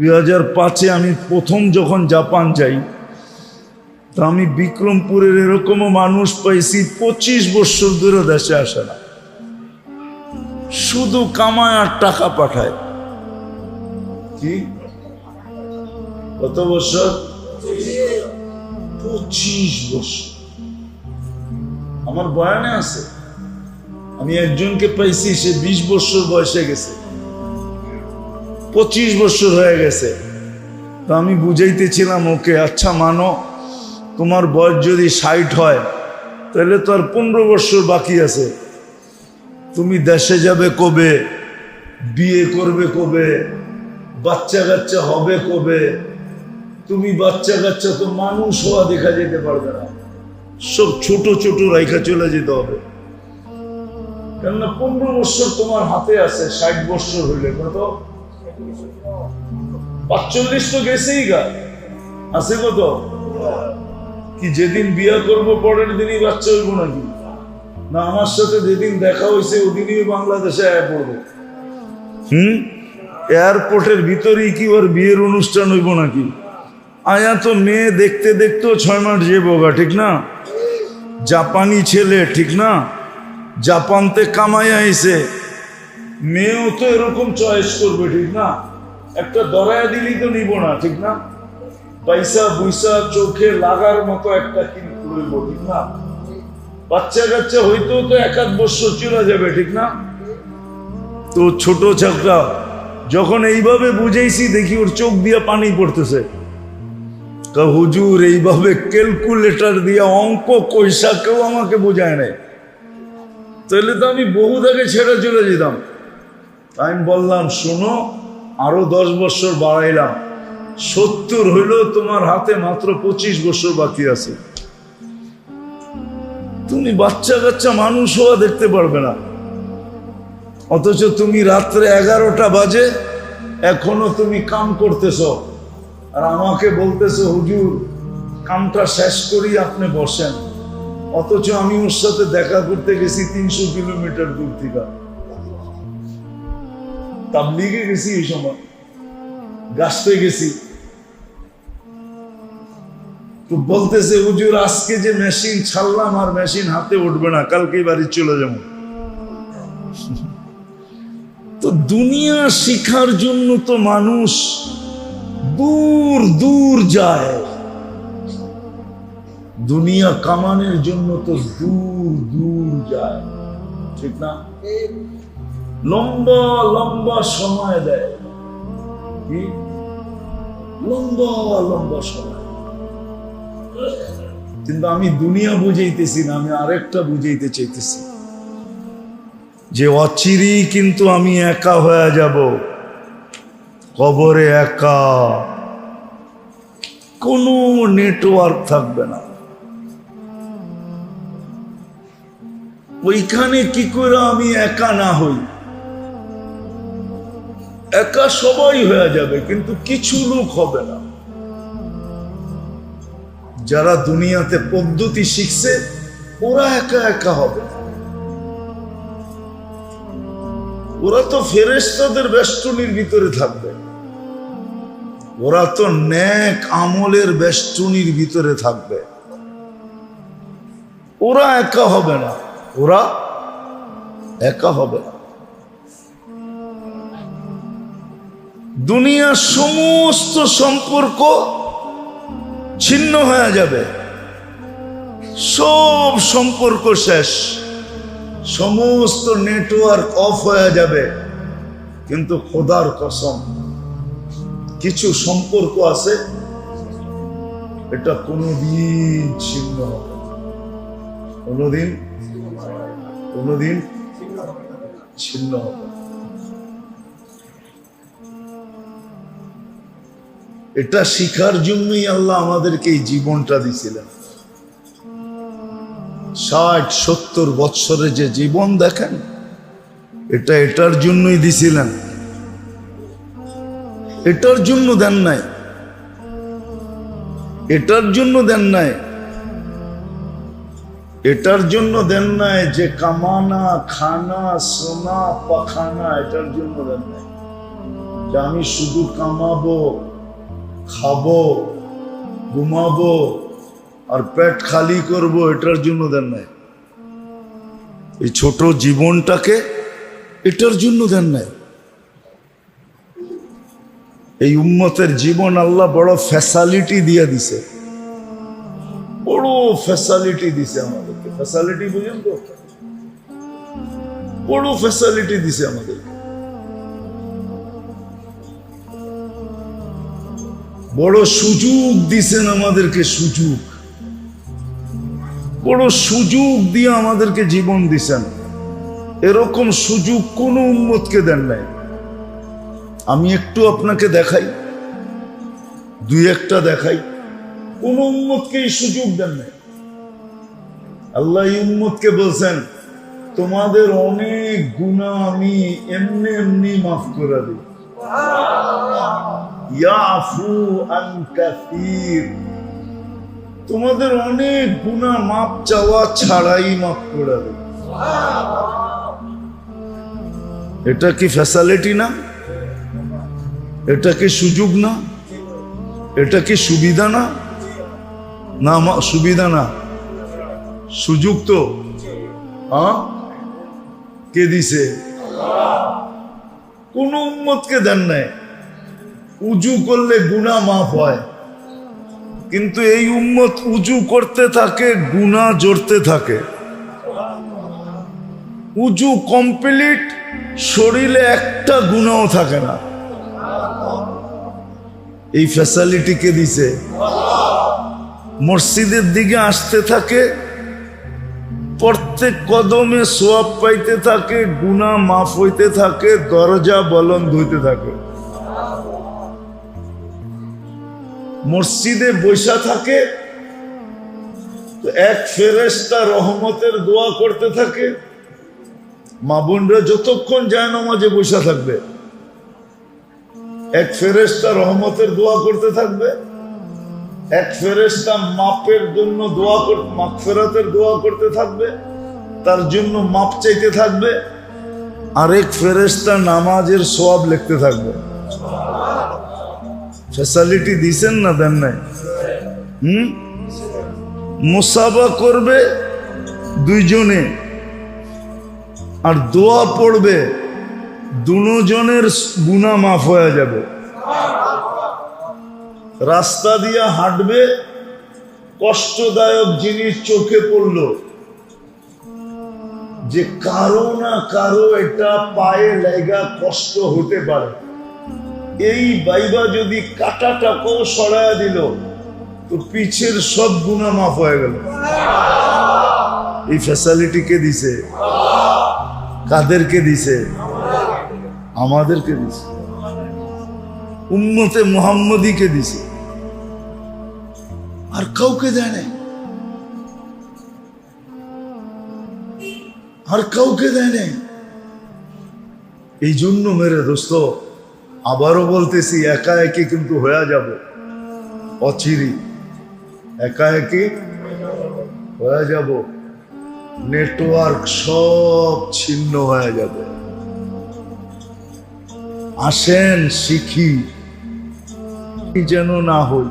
দুই হাজার পাঁচে আমি প্রথম যখন জাপান যাই, তা আমি বিক্রমপুরের এরকমও মানুষ পাইছি পঁচিশ বছর ধরে দেশে আসে না। শুধু কামায় আর টাকা পাঠায়। কি? কত বছর? পঁচিশ বছর। আমার বয়ানে আছে, আমি একজনকে পাইছি, সে বিশ বছর বয়সে গেছে। পঁচিশ বছর হয়ে গেছে। তো আমি বুঝাইতেছিলাম, ওকে আচ্ছা মানো, তোমার বয়স যদি ষাট হয়, তাহলে তো আর পনেরো বছর বাকি আছে। তুমি দেশে যাবে কবে? বিয়ে করবে কবে? বাচ্চা কাচ্চা হবে কবে? তুমি বাচ্চা কাচ্চা তো মানুষ হওয়া দেখা যেতে পারবে না। সব ছোট ছোট রাইখা চলে যেতে হবে। কেননা পনেরো বছর তোমার হাতে আছে, ষাট বছর হইলে, কত? পাঁচচল্লিশ তো গেছেই গা। আছে কত কি যেদিন বিয়া করব পরের দিনই বাচ্চা হইব নাকি? না, আমার সাথে যেদিন দেখা হয়েছে ওদিনই বাংলাদেশে আয়া পড়ব। হুম? এয়ারপোর্টের ভিতরেই কি ওর বিয়ের অনুষ্ঠান হইব নাকি? আয়া তো মেয়ে দেখতে দেখতেও ছয় মাস যে বোগা ঠিক না? জাপানি ছেলে, ঠিক না? জাপানতে কামাই আইছে। মেয়েও তো এরকম চয়েস করবে, ঠিক না? একটা দরায়া দিলেই তো নিব না, ঠিক না? পয়সা বুইসা চোখে লাগার মতো একটা কিন্তু লইব ঠিক না? বাচ্চা কাচ্চা হইতেও তো এক আধ বছর চলে যাবে, ঠিক না? তো ছোট ছাকরা যখন এইভাবে বুঝাইছি, দেখি ওর চোখ দিয়ে পানি পড়তেছে। তা হুজুর, এইভাবে ক্যালকুলেটর দিয়ে অঙ্ক কইসা কেউ আমাকে বোঝায় নাই। তাহলে তো আমি বহু আগে ছেড়ে চলে যেতাম। আমি বললাম, শোনো, আরও দশ বছর বাড়াইলাম। সত্তর হইলেও তোমার হাতে মাত্র পঁচিশ বছর বাকি আছে। তুমি বাচ্চা কাচ্চা মানুষ হওয়া দেখতে পারবে না। অথচ তুমি রাত্রে এগারোটা বাজে, এখনও তুমি কাম করতেছ। আর আমাকে বলতেছো, হুজুর, কামটা শেষ করি আপনি বসেন। অথচ আমি ওর সাথে দেখা করতে গেছি তিনশো কিলোমিটার দূর থেকে। তাবলিগে গেছি এই সময়। গাছতে গেছি। তো বলতেছে, হুজুর, আজকে যে মেশিন ছাড়লাম আর মেশিন হাতে উঠবে না কালকে বাড়ি চলে যাব। তো দুনিয়া শিখার জন্য তো মানুষ দূর দূর যায়। দুনিয়া কামানের জন্য তো দূর দূর যায়। ঠিক না? লম্বা লম্বা সময় দেয়। লম্বা লম্বা সময়। কিন্তু আমি দুনিয়া বুঝাইতেছি না, আমি আরেকটা বুঝাইতে চাইতেছি। যে অচিরি কিন্তু আমি একা হয়ে যাব, কবরে একা, কোনো নেটওয়ার্ক থাকবে না। ওইখানে কি করে আমি একা না হই? একা সবাই হয়ে যাবে, কিন্তু কিছু লোক হবে না। যারা দুনিয়াতে পদ্ধতি শিখছে, ওরা একা একা হবে ওরা তো ফেরেস্তাদের বেষ্টনীর ভিতরে থাকবে। ওরা তো ন্যাক আমলের বেষ্টনীর ভিতরে থাকবে। ওরা একা হবে না, ওরা একা হবে না। দুনিয়ার সমস্ত সম্পর্ক ছিন্ন হয়ে যাবে। সব সম্পর্ক শেষ। সমস্ত নেটওয়ার্ক অফ হয়ে যাবে। কিন্তু খোদার কসম, কিছু সম্পর্ক আছে, এটা কোনোদিন ছিন্ন হবে কোনোদিন কোনোদিন ছিন্ন হবে এটা শিখার জন্যই আল্লাহ আমাদেরকে এই জীবনটা দিছিলেন। ষাট, সত্তর বৎসরে যে জীবন দেখেন, এটা এটার জন্যই দিছিলেন। এটার জন্য দেন নাই। এটার জন্য দেন নাই। এটার জন্য দেন নাই যে কামানা, খানা, সোনা, পাখানা, এটার জন্য দেন নাই। যে আমি শুধু কামাবো খাব, ঘুমাবো আর পেট খালি করব, এটার জন্য দেন নাই। এই ছোট জীবনটাকে এটার জন্য দেন নাই। এই উম্মতের জীবন আল্লাহ বড় ফ্যাসালিটি দিয়ে দিছে। বড় ফ্যাসালিটি দিছে আমাদেরকে। ফ্যাসালিটি বুঝেন তো? বড় ফ্যাসালিটি দিছে আমাদেরকে। বড় সুযোগ দিছেন আমাদেরকে সুযোগ। বড় সুযোগ দিয়ে আমাদেরকে জীবন দিছেন। এরকম সুযোগ কোন উম্মতকে দেন নাই। আমি একটু আপনাকে দেখাই, দুই একটা দেখাই। কোন উম্মতকে এই সুযোগ দেন নাই। আল্লাহ এই উম্মতকে বলছেন, তোমাদের অনেক গুণা আমি এমনি এমনি মাফ করে দিই ইয়াফু আন তোমাদের অনেক গুণা মাপ চাওয়া ছাড়াই মাফ করে এটা কি ফ্যাসালিটি না? এটা কি সুযোগ না? এটা কি সুবিধা না? না সুবিধা না। সুযোগ তো। কে দিছে? কোন উম্মতকে দেন নাই। উজু করলে গুণা মাফ হয়। কিন্তু এই উম্মত উজু করতে থাকে গুণা জড়তে থাকে। উজু কমপ্লিট শরীরে একটা গুণাও থাকে না। এই ফ্যাসালিটি কে দিছে? মসজিদের দিকে আসতে থাকে, প্রত্যেক কদমে সোয়াব পাইতে থাকে গুণা মাফ হইতে থাকে, দরজা বলন ধুইতে থাকে। মসজিদে বৈশা থাকে এক ফেরেস্তা রহমতের দোয়া করতে থাকে। মা বোনরা যতক্ষণ যায় নামাজে বৈশা থাকবে, এক ফেরেস্তা রহমতের দোয়া করতে থাকবে, এক ফেরেস্তা মাপের জন্য দোয়া কর মাগফেরাতের দোয়া করতে থাকবে, তার জন্য মাপ চাইতে থাকবে, আরেক ফেরেস্তা নামাজের সোয়াব লিখতে থাকবে। ফ্যাসালিটি দিছেন না দেন নাই? হুম? মুসাবা করবে দুইজনে আর দোয়া পড়বে দুজনের গুণা মাফ হয়ে যাবে। রাস্তা দিয়ে হাঁটবে, কষ্টদায়ক জিনিস চোখে পড়ল। যে কারও না কারও এটা পায়ে লেগা কষ্ট হতে পারে। এই বাইবা যদি কাটাটাকেও সরায়া দিল, তো পিছের সব গুণা মাফ হয়ে গেল। এই ফ্যাসালিটি কে দিছে? কাদেরকে দিছে? আমাদেরকে দিছে। উম্মতে মোহাম্মদীকে দিছে। আর কাউকে দেয় নাই। আর কাউকে দেয় নাই। এই জন্য মেরে দোস্ত আবারও বলতেছি, একা একই কিন্তু হয়ে যাব। অচিরি। একা একই হয়ে যাব। নেটওয়ার্ক সব ছিন্ন হয়ে যাবে। আসেন, শিখি। যেন না হই।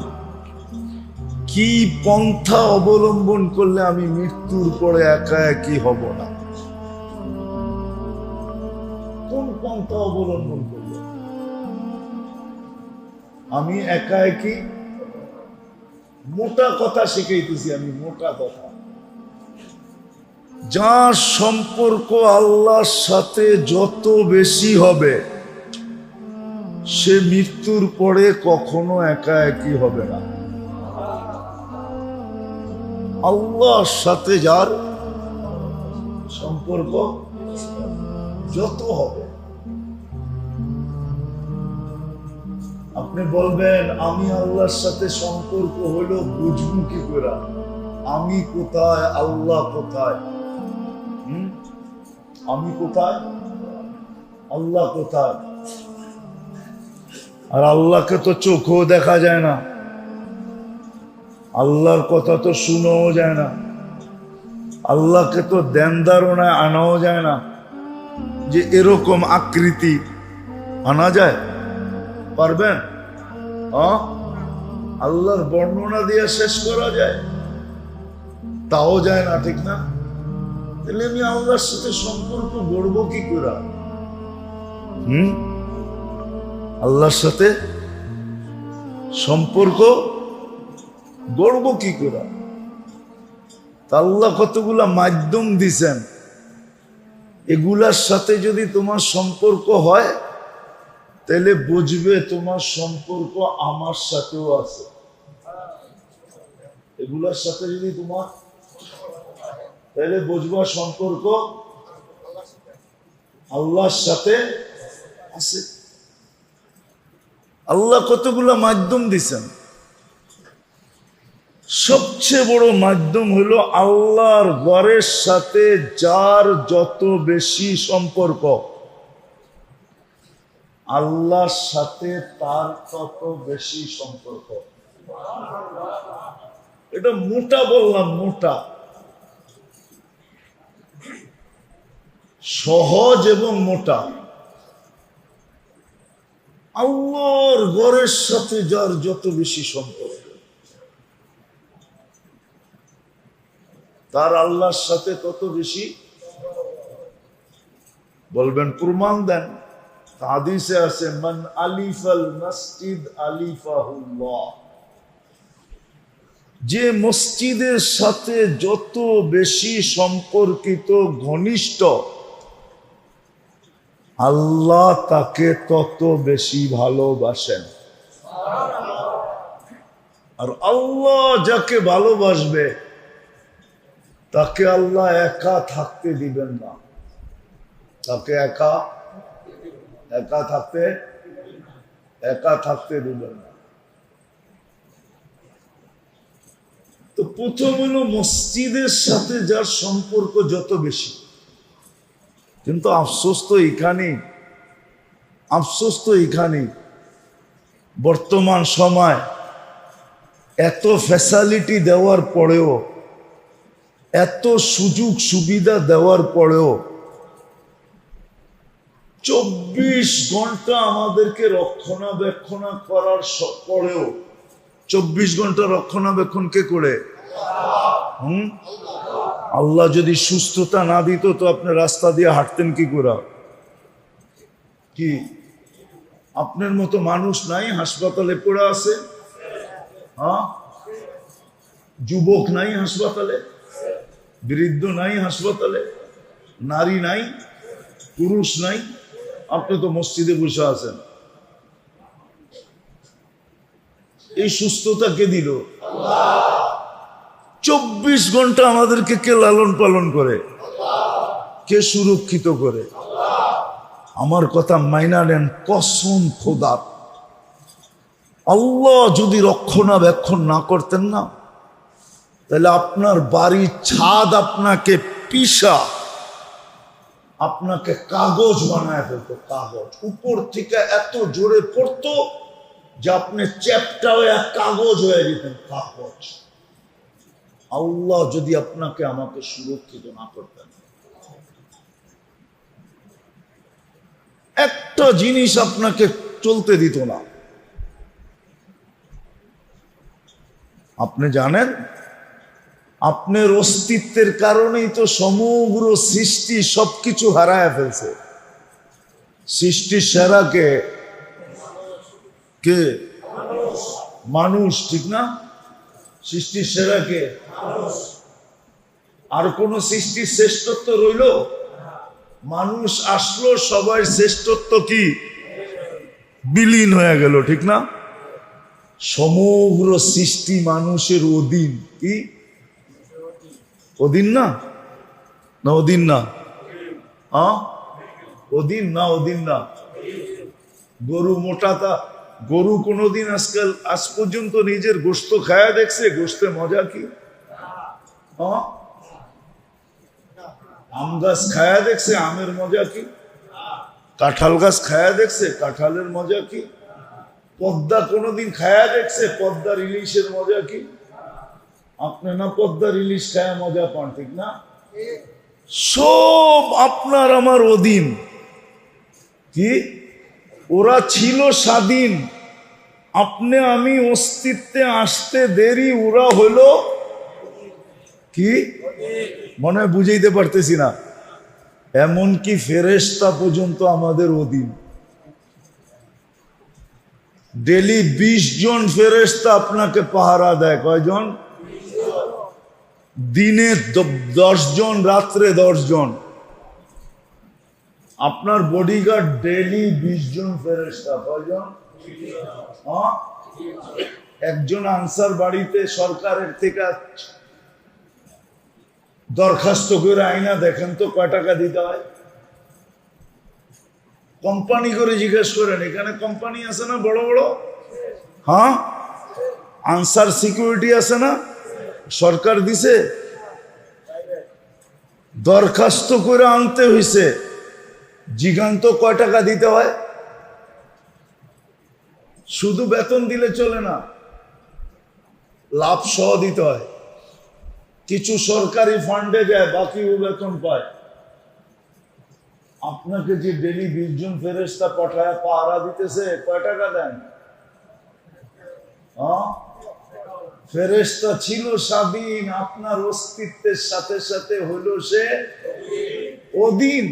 কি পন্থা অবলম্বন করলে আমি মৃত্যুর পরে একা একই হব না? কোন পন্থা অবলম্বন করলে আমি একা একই মোটা কথা শিখাইতেছি আমি, মোটা কথা। যার সম্পর্ক আল্লাহর সাথে যত বেশি হবে, সে মৃত্যুর পরে কখনো একা একই হবে না। আল্লাহর সাথে যার সম্পর্ক যত হবে আপনি বলবেন, আমি আল্লাহর সাথে সম্পর্ক হইল, বুঝব কি করে? আমি কোথায়, আল্লাহ কোথায়? আমি কোথায়? আল্লাহ কোথায়? আর আল্লাহকে তো চোখও দেখা যায় না। আল্লাহর কথা তো শুনেও যায় না। আল্লাহকে তো দেন ধারণায় আনাও যায় না। যে এরকম আকৃতি আনা যায়? পারবেন? আল্লাহর বর্ণনা দিয়ে শেষ করা যায়। তাও যায় না, ঠিক না? তাহলে আমি আল্লাহর সাথে সম্পর্ক গড়ব কি করে? হুম? আল্লাহর সাথে সম্পর্ক গড়ব কি করে? আল্লাহ কতগুলা মাধ্যম দিছেন। এগুলার সাথে যদি তোমার সম্পর্ক হয় তাহলে বুঝবে তোমার সম্পর্ক আমার সাথেও আছে। এগুলার সাথে যদি তোমার তাহলে বুঝবা সম্পর্ক আল্লাহর সাথে আছে। আল্লাহ কতগুলা মাধ্যম দিছেন। সবচেয়ে বড় মাধ্যম হলো আল্লাহর ঘরের সাথে যার যত বেশি সম্পর্ক। আল্লাহর সাথে তার তত বেশি সম্পর্ক। এটা মোটা বললাম, মোটা। সহজ এবং মোটা। আল্লাহর ঘরের সাথে যার যত বেশি সম্পর্ক, তার আল্লাহর সাথে তত বেশি, বলবেন, প্রমাণ দেন। হাদিসে আছে, মান আলিফাল মসজিদ আলিফাহুল্লাহ। যে মসজিদের সাথে যত বেশি সম্পর্কিত ঘনিষ্ঠ, আল্লাহ তাকে তত বেশি ভালোবাসেন। আর আল্লাহ যাকে ভালোবাসবে, তাকে আল্লাহ একা থাকতে দিবেন না। তাকে একা একা থাকতে একা থাকতে দিবেন না। তো প্রথম হলো মসজিদের সাথে যার সম্পর্ক যত বেশি। কিন্তু আফসোস তো এখানেই, আফসোস তো এখানেই। বর্তমান সময় এত ফ্যাসালিটি দেওয়ার পরেও, এত সুযোগ সুবিধা দেওয়ার পরেও চব্বিশ ঘণ্টা আমাদেরকে রক্ষণাবেক্ষণা করার পরেও চব্বিশ ঘণ্টা রক্ষণাবেক্ষণ কে করে? হুম? আল্লাহ যদি সুস্থতা না দিত, তো আপনি রাস্তা দিয়ে হাঁটতেন কি করে? কি? আপনার মতো মানুষ নাই, হাসপাতালে পড়ে আছে? হ্যাঁ? যুবক নাই হাসপাতালে? বৃদ্ধ নাই হাসপাতালে? নারী নাই? পুরুষ নাই? আপনি তো মসজিদে বসে আছেন। এই সুস্থতা কে দিল? চব্বিশ ঘণ্টা আমাদেরকে কে লালন পালন করে? কে সুরক্ষিত করে? আমার কথা মাইনা নেন কসম খোদার আল্লাহ যদি রক্ষণাবেক্ষণ না করতেন না, তাহলে আপনার বাড়ির ছাদ আপনাকে পিসা আপনাকে কাগজ বানায় ফেলতো, কাগজ। উপর থেকে এত জোরে পড়তো যে আপনি চ্যাপটা হয়ে কাগজ হয়ে যেতেন, কাগজ। আল্লাহ যদি আপনাকে আমাকে সুরক্ষিত না করতেন। একটা জিনিস আপনাকে চলতে দিত না। আপনি জানেন আপনার অস্তিত্বের কারণেই তো সমগ্র সৃষ্টি সবকিছু হারায় ফেলছে। সৃষ্টির সেরাকে কে? মানুষ, ঠিক না? সৃষ্টির সেরাকে আর কোন সৃষ্টির শ্রেষ্ঠত্ব রইল? মানুষ আসলো, সবার শ্রেষ্ঠত্ব কি? বিলীন হয়ে গেল, ঠিক না? সমগ্র সৃষ্টি মানুষের অধীন, কি? অধীন না? না অধীন না। হ্যাঁ অধীন না অধীন না। গরু মোটাতা গরু কোনোদিন আজকাল, আজ পর্যন্ত নিজের গোস্ত খায়া দেখছে, গোস্তে মজা কি? আম গাছ খায়া দেখছে, আমের মজা কি? কাঁঠাল গাছ খায়া দেখছে, কাঁঠালের মজা কি? পদ্মা কোনোদিন খায়া দেখছে, পদ্মার ইলিশের মজা কি? আপনি না পদ্মার ইলিশ খায়া মজা পান ঠিক না? সব আপনার আমার অধীন। কি? ওরা ছিল স্বাধীন। আপনি আমি অস্তিত্বে আসতে দেরি ওরা হলো কি? মনে হয় বুঝাইতে পারতেছি না। এমনকি ফেরেস্তা পর্যন্ত আমাদের অধীন। ডেলি বিশ জন ফেরেস্তা আপনাকে পাহারা দেয়। কয়জন? দিনে দশ জন রাত্রে দশ জন আপনার বডিগার্ড ডেলি বিশ জন ফেরেস্তা কয়জন? হ্যাঁ? একজন আনসার বাড়িতে সরকারের থেকে দরখাস্ত করে আইনা, দেখেন তো কয় টাকা দিতে হয়। কোম্পানি করে জিজ্ঞেস করেন, এখানে কোম্পানি আছে না বড় বড়? হ্যাঁ? আনসার সিকিউরিটি আছে না? সরকার দিছে? দরখাস্ত করে আনতে হইছে। জিগান্ত কয় টাকা দিতে হয়? শুধু বেতন দিলে চলে না, লাভ সহ দিতে হয়। কিছু সরকারি ফান্ডে যায় বাকি ও বেতন পায়। আপনাকে যে ডেলি বিশ জন ফেরেস্তা পাঠায়, পাহারা দিতেছে, কয় টাকা দেন? হ্যাঁ? ফেরেস্তা ছিল স্বাধীন, আপনার অস্তিত্বের সাথে সাথে হলো সে অদিন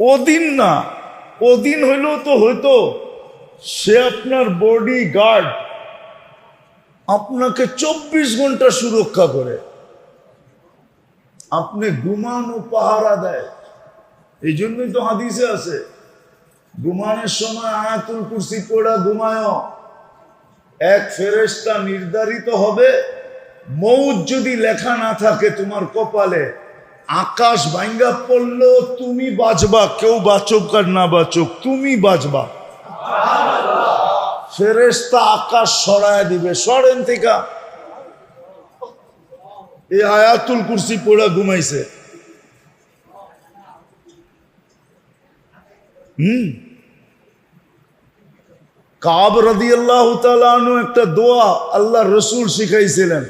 অদিন না অদিন হইলেও তো হইতো। সে আপনার বডি গার্ড আপনাকে চব্বিশ ঘণ্টা সুরক্ষা করে। আপনি ঘুমানো পাহারা দেয়। এই জন্যই তো হাদিসে আছে ঘুমানোর সময় আয়াতুল কুরসি পড়া ঘুমায় এক ফেরেস্তা নির্ধারিত হবে মৌত যদি লেখা না থাকে তোমার কপালে, আকাশ ভাঙ্গা পড়ল, তুমি বাঁচবা, কেউ বাঁচুক আর না বাঁচুক, তুমি বাঁচবা। ফেরেস্তা আকাশ সরায় দিবে, সরেন থেকে। এই আয়াতুল কুরসি পড়া ঘুমাইছে। হুম? কাব রাদি আল্লাহ তালু একটা দোয়া আল্লাহ রসুল শিখাইছিলেন,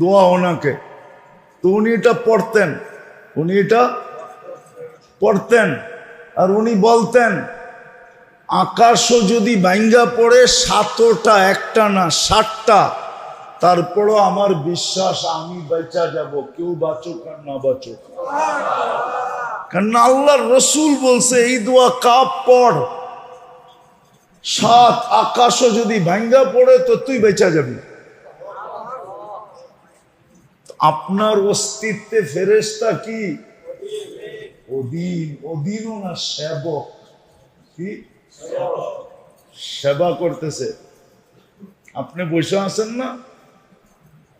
দোয়া ওনাকে। তো উনি এটা পড়তেন, উনি এটা পড়তেন আর উনি বলতেন, আকাশও যদি ভাঙ্গা পড়ে সাতটা, একটা না ষাটটা তারপরও আমার বিশ্বাস আমি বেচা যাব, কেউ বাঁচুক আর না বাঁচুক। কারণ আল্লাহর রসুল বলছে, এই দোয়া কাপ পড়। সাত আকাশও যদি ভাঙ্গা পড়ে, তো তুই বেচা যাবি। আপনার অস্তিত্বে ফেরেস্তা কি? অধীন, অধীনও না সেবক। কি? সেবা করতেছে। আপনি বসে আছেন না?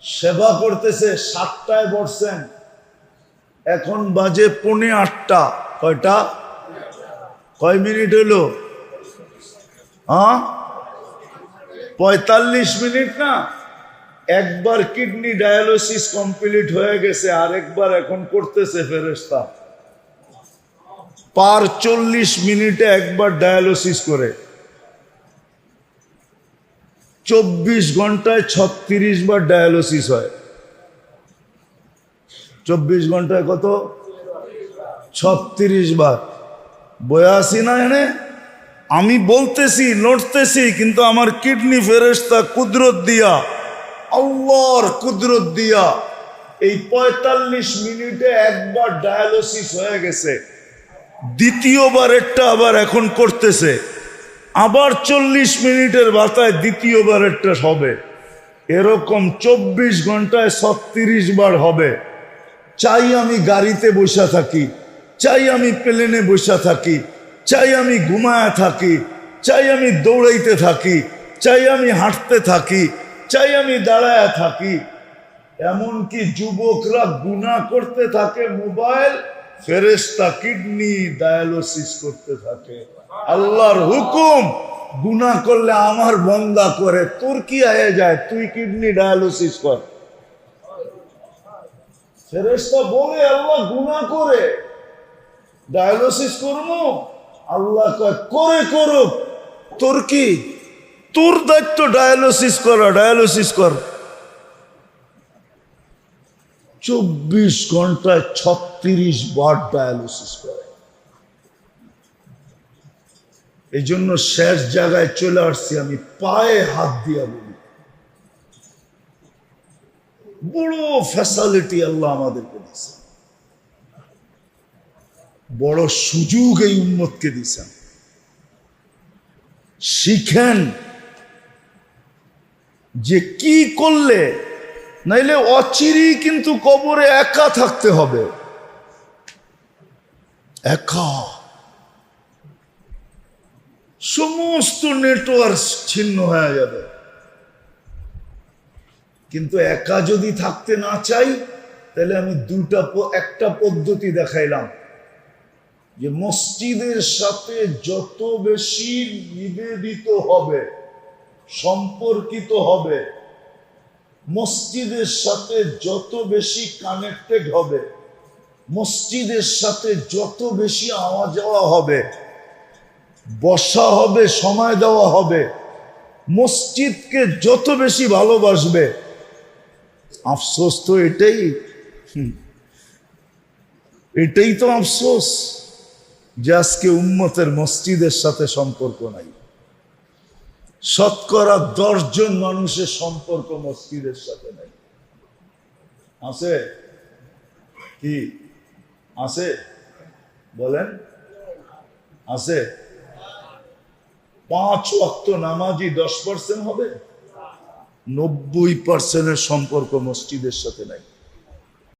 সেবা করতেছে, সাতটায় বসছেন। এখন বাজে পৌনে আটটা। কয়টা? কয় মিনিট হলো? পঁয়তাল্লিশ মিনিট না? একবার কিডনি ডায়ালিসিস কমপ্লিট হয়ে গেছে আর একবার এখন করতেছে ফেরেস্তা পার চল্লিশ মিনিটে একবার ডায়ালিসিস করে। চব্বিশ ঘন্টায় ছত্রিশ বার ডায়ালিসিস হয়। চব্বিশ ঘন্টায় কত? ছত্রিশ বার। বয়াসি না এনে? আমি বলতেছি, লড়তেছি, কিন্তু আমার কিডনি ফেরেস্তা কুদরত দিয়া, আল্লাহর কুদরত দিয়া এই পঁয়তাল্লিশ মিনিটে একবার ডায়ালিসিস হয়ে গেছে। দ্বিতীয়বার দ্বিতীয়বারেরটা আবার এখন করতেছে। আবার চল্লিশ মিনিটের বাতায় দ্বিতীয়বারেরটা হবে। এরকম চব্বিশ ঘন্টায় ছত্রিশ বার হবে। চাই আমি গাড়িতে বসে থাকি, চাই আমি প্লেনে বসে থাকি চাই আমি ঘুমায় থাকি, চাই আমি দৌড়াইতে থাকি, চাই আমি হাঁটতে থাকি, চাই আমি দাঁড়ায় থাকি। এমনকি যুবকরা গুণা করতে থাকে মোবাইল ফেরেস্তা কিডনি ডায়ালিসিস করতে থাকে। আল্লাহর হুকুম গুণা করলে আমার বন্দা করে, তোর কি আয়ে যায়? তুই কিডনি ডায়ালিসিস কর। ফেরেস্তা বলে, আল্লাহ গুণা করে। ডায়ালিসিস করব? আল্লাহ করে করুক। তোর কি? তোর দায়িত্ব ডায়ালিসিস করা ডায়ালিসিস কর। চব্বিশ ঘন্টায় ছত্রিশ বার ডায়ালিসিস করে। এই জন্য শেষ জায়গায় চলে আসছি আমি, পায়ে হাত দিয়া বলি। বড় ফ্যাসালিটি আল্লাহ আমাদেরকে দিয়েছেন বড় সুযোগ এই উন্মতকে দিয়েছেন শিখেন যে কি করলে নাইলে অচিরি কিন্তু কবরে একা থাকতে হবে। একা। সমস্ত নেটওয়ার্ক ছিন্ন হয়ে যাবে। কিন্তু একা যদি থাকতে না চাই, তাহলে আমি দুটা একটা পদ্ধতি দেখাইলাম। যে মসজিদের সাথে যত বেশি নিবেদিত হবে, সম্পর্কিত হবে, মসজিদের সাথে যত বেশি কানেক্টেড হবে, মসজিদের সাথে যত বেশি আওয়া যাওয়া হবে, বসা হবে, সময় দেওয়া হবে, মসজিদকে যত বেশি ভালোবাসবে, আফসোস তো এটাই। এটাই তো আফসোস। যে আজকে উম্মতের মসজিদের সাথে সম্পর্ক নাই। শতকরা দশজন মানুষের সম্পর্ক মসজিদের সাথে নাই। আছে? কি? আছে? বলেন। আছে? পাঁচ ওয়াক্ত নামাজি দশ পার্সেন্ট হবে? নব্বই পার্সেন্টের সম্পর্ক মসজিদের সাথে নাই।